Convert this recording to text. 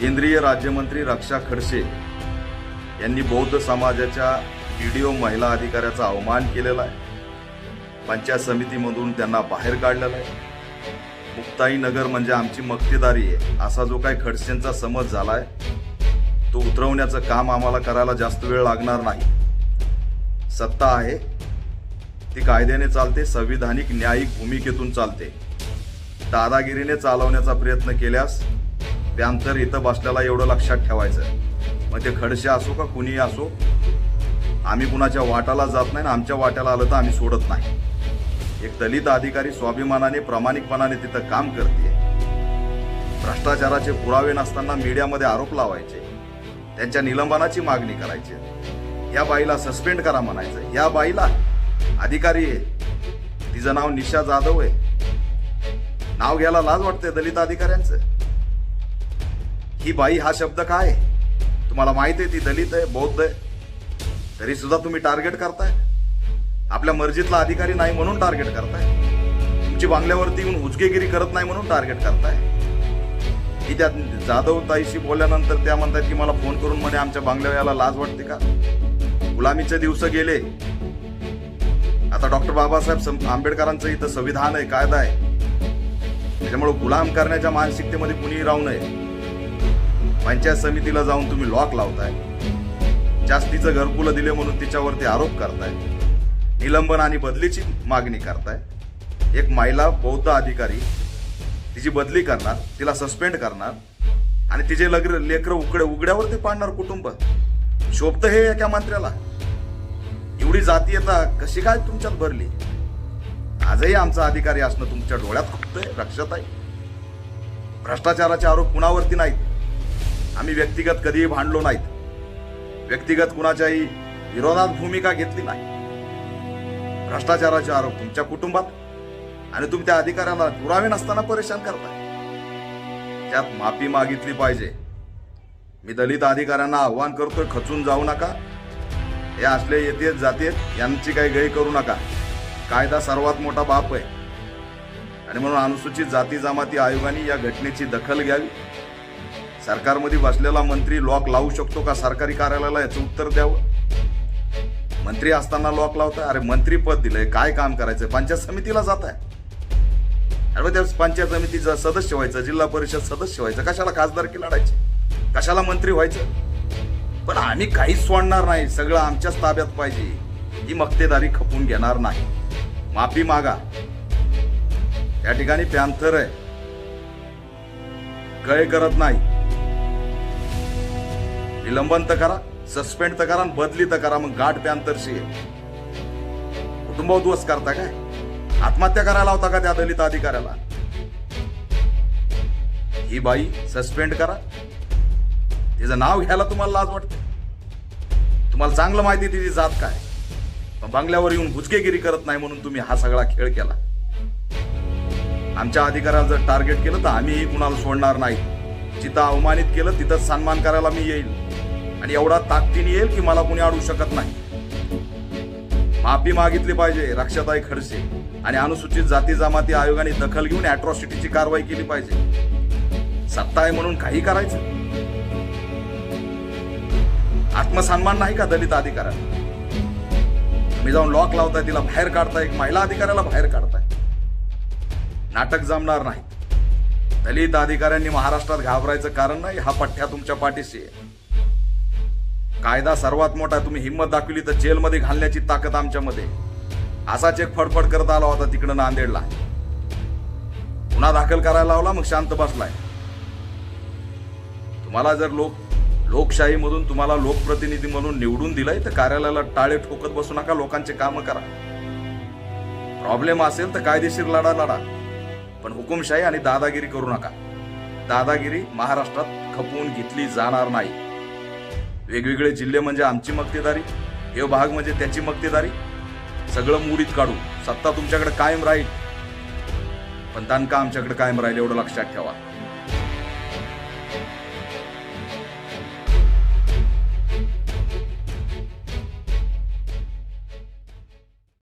केंद्रीय राज्यमंत्री रक्षा खडसे यांनी बौद्ध समाजाच्या व्हिडिओ महिला अधिकाऱ्याचा अवमान केलेला आहे. पंचायत समितीमधून त्यांना बाहेर काढलेलं आहे. मुक्ताई नगर म्हणजे आमची मक्तेदारी आहे असा जो काही खडसेंचा समज झाला आहे तो उतरवण्याचं काम आम्हाला करायला जास्त वेळ लागणार नाही. सत्ता आहे ती कायद्याने चालते संविधानिक न्यायिक भूमिकेतून चालते. दादागिरीने चालवण्याचा प्रयत्न केल्यास त्यानंतर इथं बसल्याला एवढं लक्षात ठेवायचं मग ते खडसे असो का कुणी असो आम्ही कुणाच्या वाटाला जात नाही आणि आमच्या वाट्याला आलं तर आम्ही सोडत नाही. एक दलित अधिकारी स्वाभिमानाने प्रामाणिकपणाने तिथं काम करते भ्रष्टाचाराचे पुरावे नसताना मीडियामध्ये आरोप लावायचे. त्यांच्या निलंबनाची मागणी करायची. या बाईला सस्पेंड करा म्हणायचं. या बाईला अधिकारी आहे. तिचं नाव निशा जाधव आहे. नाव घ्यायला लाज वाटते दलित अधिकाऱ्यांचं? ही बाई हा शब्द काय? तुम्हाला माहिती आहे ती दलित आहे बौद्ध आहे. तरी सुद्धा तुम्ही टार्गेट करताय. आपल्या मर्जीतला अधिकारी नाही म्हणून टार्गेट करताय. तुमची बांगल्यावरती येऊन हुजकेगिरी करत नाही म्हणून टार्गेट करताय. की त्या जाधव ताईशी बोलल्यानंतर त्या म्हणतात की मला फोन करून म्हणे आमच्या बांगल्यावर याला लाज वाटते का? गुलामीचे दिवस गेले. आता डॉक्टर बाबासाहेब आंबेडकरांचं इथं संविधान आहे कायदा आहे. त्याच्यामुळे गुलाम करण्याच्या मानसिकतेमध्ये कुणीही राहू नये. पंचायत समितीला जाऊन तुम्ही लॉक लावताय. जास्तीचं घरकुलं दिले म्हणून तिच्यावरती आरोप करताय. निलंबन आणि बदलीची मागणी करताय. एक महिला बौद्ध अधिकारी तिची बदली करणार तिला सस्पेंड करणार आणि तिचे लग्र लेकर उकडे उघड्यावरती पाडणार कुटुंब. शोभत हे एका मंत्र्याला. एवढी जातीयता कशी काय तुमच्यात भरली? आजही आमचा अधिकारी असणं तुमच्या डोळ्यात खुपतंय लक्षात आहे भ्रष्टाचाराचे आरोप कुणावरती नाहीत? आम्ही व्यक्तिगत कधीही भांडलो नाहीत. व्यक्तिगत कुणाच्याही विरोधात भूमिका घेतली नाही. भ्रष्टाचाराचे आरोप तुमच्या कुटुंबात आणि तुम्ही त्या पुरावे नसताना परेशान करताय. त्यात माफी मागितली पाहिजे. मी दलित अधिकाऱ्यांना आव्हान करतोय खचून जाऊ नका. हे असले येतेच जातेत यांची काही गय करू नका. कायदा सर्वात मोठा बाप आहे. आणि म्हणून अनुसूचित जाती जमाती आयोगाने या घटनेची दखल घ्यावी. सरकारमध्ये बसलेला मंत्री लॉक लावू शकतो का? सरकारी कार्यालयाला याचं उत्तर द्यावं? मंत्री असताना लॉक लावताय? अरे मंत्री पद दिलंय. काय काम करायचं पंचायत समितीला जात आहे अरे त्या पंचायत समितीचा सदस्य व्हायचं जिल्हा परिषद सदस्य व्हायचं. कशाला खासदारकी लढायची? कशाला मंत्री व्हायचं? पण आम्ही काहीच सोडणार नाही. सगळं आमच्याच ताब्यात पाहिजे. ही मक्तेदारी खपून घेणार नाही. माफी मागा. या ठिकाणी पॅन्थर आहे. गय करत नाही. निलंबन तर करा सस्पेंड तर करा आणि बदली तर करा. मग गाठ त्यानंतरशी कुटुंब उद्ध्वस्त करता काय? आत्महत्या करायला होता का त्या दलित अधिकाऱ्याला? ही बाई सस्पेंड करा. तिचं नाव घ्यायला तुम्हाला लाज वाटते. तुम्हाला चांगलं माहिती तिची जात काय? बंगल्यावर येऊन भुजकेगिरी करत नाही म्हणून तुम्ही हा सगळा खेळ केला. आमच्या अधिकाऱ्याला जर टार्गेट केलं तर आम्हीही कुणाला सोडणार नाही. जिथं अवमानित केलं तिथं सन्मान करायला मी येईल. आणि एवढा ताकदीने येईल की मला कुणी अडू शकत नाही. माफी मागितली पाहिजे रक्षाताई खडसे. आणि अनुसूचित जाती जमाती आयोगाने दखल घेऊन अॅट्रॉसिटीची कारवाई केली पाहिजे. सत्ता आहे म्हणून काही करायचं? आत्मसन्मान नाही का दलित अधिकाऱ्याला? मी जाऊन लॉक लावताय तिला बाहेर काढताय एक महिला अधिकाऱ्याला बाहेर काढताय. नाटक जमणार नाही. दलित अधिकाऱ्यांनी महाराष्ट्रात घाबरायचं कारण नाही हा पठ्ठ्या तुमच्या पाठीशी आहे. कायदा सर्वात मोठा तुम्ही हिंमत दाखवली तर जेलमध्ये घालण्याची ताकद आमच्यामध्ये असाच एक फडफड करत आला होता तिकडं नांदेडला. गुन्हा दाखल करायला लावला मग शांत बसलाय. तुम्हाला जर लोक लोकशाहीमधून तुम्हाला लोकप्रतिनिधी म्हणून निवडून दिलंय तर कार्यालयाला टाळे ठोकत बसू नका लोकांचे कामं करा. प्रॉब्लेम असेल तर कायदेशीर लढा लढा. पण हुकुमशाही आणि दादागिरी करू नका. दादागिरी महाराष्ट्रात खपवून घेतली जाणार नाही. वेगवेगळे जिल्हे म्हणजे आमची मक्तेदारी हे भाग म्हणजे त्याची मक्तेदारी. सगळं मुडीत काढू सत्ता तुमच्याकडे कायम राहील. पण दणका आमच्याकडे कायम राहील एवढं लक्षात ठेवा.